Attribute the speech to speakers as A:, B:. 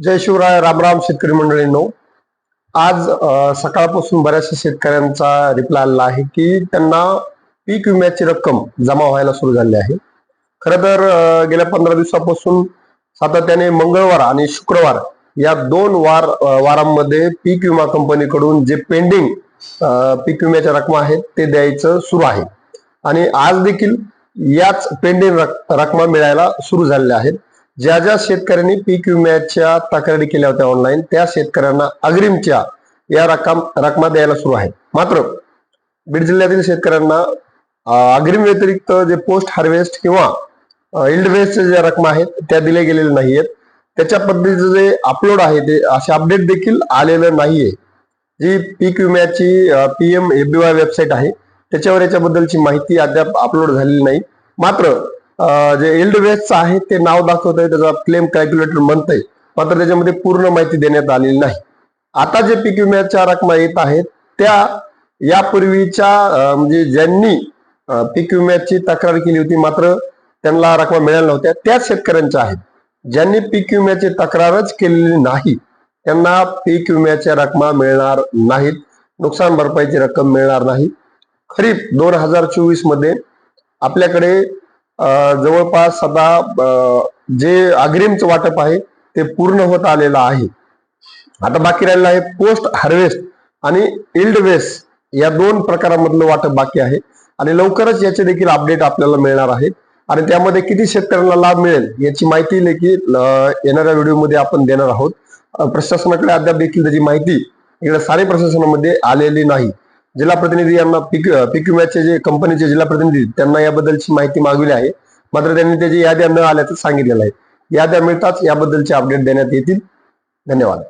A: जय शिवराय रामराम शेतकरी मंडळींनो. आज सकाळपासून बऱ्याचशा शेतकऱ्यांचा रिप्लाय आलेला आहे की त्यांना पीक विम्याची रक्कम जमा व्हायला सुरू झाली आहे. खरं तर गेल्या पंधरा दिवसापासून सातत्याने मंगळवार आणि शुक्रवार या दोन वार वारांमध्ये पीक विमा कंपनीकडून जे पेंडिंग पीक विम्याच्या रकमा आहेत ते द्यायचं सुरू आहे. आणि आज देखील याच पेंडिंग रकमा मिळायला सुरू झालेल्या आहेत. ज्या ज्या शेतकऱ्यांनी पीक विम्याच्या तक्रारी केल्या होत्या ऑनलाईन त्या शेतकऱ्यांना अग्रिमच्या या रक्कम रकमा द्यायला सुरू आहे मात्र बीड जिल्ह्यातील शेतकऱ्यांना अग्रिम व्यतिरिक्त जे पोस्ट हार्वेस्ट किंवा इल्ड वेस्टच्या ज्या रकमा आहेत त्या दिल्या गेलेल्या नाहीयेत. त्याच्या पद्धतीचं जे अपलोड आहे ते असे अपडेट देखील आलेलं नाहीये. जी पीक विम्याची पीएम एबीवाय वेबसाईट आहे त्याच्यावर याच्याबद्दलची माहिती अद्याप अपलोड झालेली नाही. मात्र जे इल्ड वेस्ट आहे ते नाव दाखवत आहे त्याचा क्लेम कॅल्क्युलेटर म्हणतंय मात्र त्याच्यामध्ये पूर्ण माहिती देण्यात आलेली नाही. आता जे पीक विम्याच्या रकमा येत आहेत त्या यापूर्वीच्या म्हणजे ज्यांनी पीक विम्याची तक्रार केली होती मात्र त्यांना रकमा मिळाल्या नव्हत्या त्याच शेतकऱ्यांच्या आहेत. ज्यांनी पीक विम्याची तक्रारच केलेली नाही त्यांना पीक विम्याच्या रकमा मिळणार नाहीत नुकसान भरपाईची रक्कम मिळणार नाही. खरीप दोन हजार चोवीसमध्ये आपल्याकडे जवळपास आता जे अग्रिमचं वाटप आहे ते पूर्ण होत आलेलं आहे. आता बाकी राहिलेलं आहे पोस्ट हार्वेस्ट आणि इल्ड वेस्ट या दोन प्रकारामधलं वाटप बाकी आहे. आणि लवकरच याचे देखील अपडेट आपल्याला मिळणार आहे. आणि त्यामध्ये किती शेतकऱ्यांना लाभ मिळेल याची माहिती देखील येणाऱ्या व्हिडिओमध्ये आपण देणार आहोत. प्रशासनाकडे अद्याप देखील त्याची माहिती इकडे सारे प्रशासनामध्ये आलेली नाही. जिल्हा प्रतिनिधी यांना पीक पीक विम्याचे जे कंपनीचे जिल्हा प्रतिनिधी त्यांना याबद्दलची माहिती मागवली आहे. मात्र त्यांनी त्याची याद्या न आल्याचं सांगितलेलं आहे. याद्या मिळताच याबद्दलचे अपडेट देण्यात येतील. धन्यवाद.